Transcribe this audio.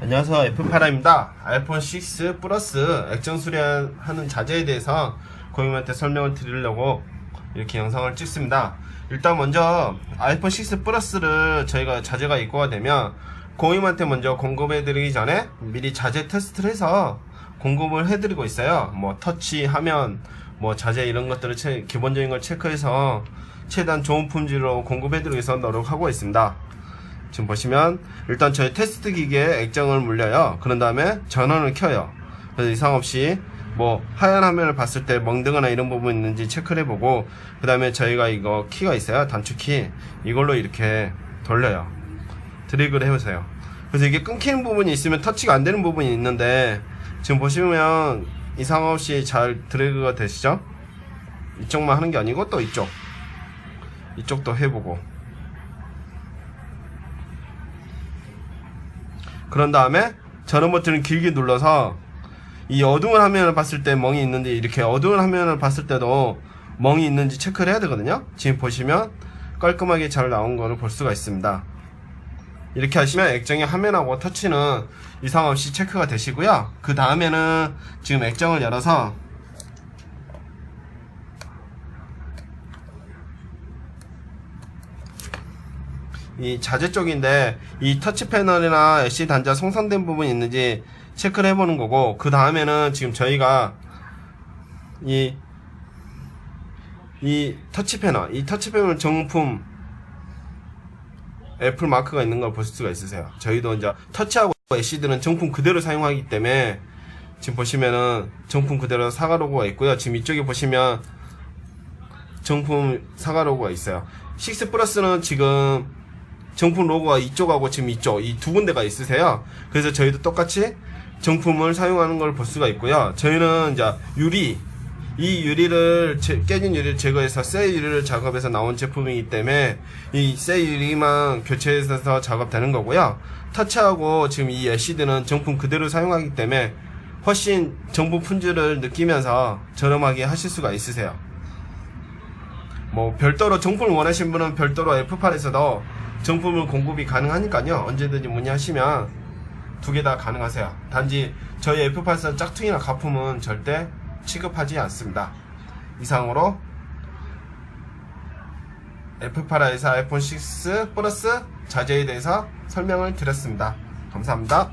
안녕하세요. F8입니다. 아이폰 6 플러스 액정 수리하는 자재에 대해서 고객님한테 설명을 드리려고 이렇게 영상을 찍습니다. 일단 먼저 아이폰 6 플러스를 저희가 자재가 입고가 되면 고객님한테 먼저 공급해 드리기 전에 미리 자재 테스트를 해서 공급을 해 드리고 있어요. 뭐 터치 화면 뭐 자재 이런 것들을 체- 기본적인 걸 체크해서 최대한 좋은 품질로 공급해 드리기 위해서 노력하고 있습니다 지금 보시면 일단 저희 테스트 기기에 액정을 물려요. 그런 다음에 전원을 켜요. 그래서 이상 없이 뭐 하얀 화면을 봤을 때 멍드거나 이런 부분 있는지 체크를 해보고 그 다음에 저희가 이거 키가 있어요. 단축키 이걸로 이렇게 돌려요. 드래그를 해보세요. 그래서 이게 끊기는 부분이 있으면 터치가 안 되는 부분이 있는데 지금 보시면 이상 없이 잘 드래그가 되시죠? 이쪽만 하는 게 아니고 또 이쪽 이쪽도 해보고 그런 다음에 전원 버튼을 길게 눌러서 이 어두운 화면을 봤을 때 멍이 있는지 이렇게 어두운 화면을 봤을 때도 멍이 있는지 체크를 해야 되거든요. 지금 보시면 깔끔하게 잘 나온 거를 볼 수가 있습니다. 이렇게 하시면 액정의 화면하고 터치는 이상 없이 체크가 되시고요. 그 다음에는 지금 액정을 열어서 이 자재 쪽인데 이 터치 패널이나 LCD 단자 송산된 부분이 있는지 체크를 해보는 거고 그 다음에는 지금 저희가 이, 이 터치 패널 이 터치 패널 정품 애플 마크가 있는 걸 보실 수가 있으세요. 저희도 이제 터치하고 LCD는 정품 그대로 사용하기 때문에 지금 보시면은 정품 그대로 사과 로고가 있고요. 지금 이쪽에 보시면 정품 사과 로고가 있어요. 6 플러스는 지금 정품 로고가 이쪽하고 지금 이쪽 이 두 군데가 있으세요. 그래서 저희도 똑같이 정품을 사용하는 걸 볼 수가 있고요. 저희는 이제 유리 이 유리를 제- 깨진 유리를 제거해서 새 유리를 작업해서 나온 제품이기 때문에 이 새 유리만 교체해서 작업되는 거고요. 터치하고 지금 이 LCD는 정품 그대로 사용하기 때문에 훨씬 정품 품질을 느끼면서 저렴하게 하실 수가 있으세요. 뭐 별도로 정품을 원하시는 분은 별도로 F8에서도 정품을 공급이 가능하니까요. 언제든지 문의하시면 두 개 다 가능하세요. 단지 저희 F8선 짝퉁이나 가품은 절대 취급하지 않습니다. 이상으로 F8에서 아이폰 6 플러스 자재에 대해서 설명을 드렸습니다. 감사합니다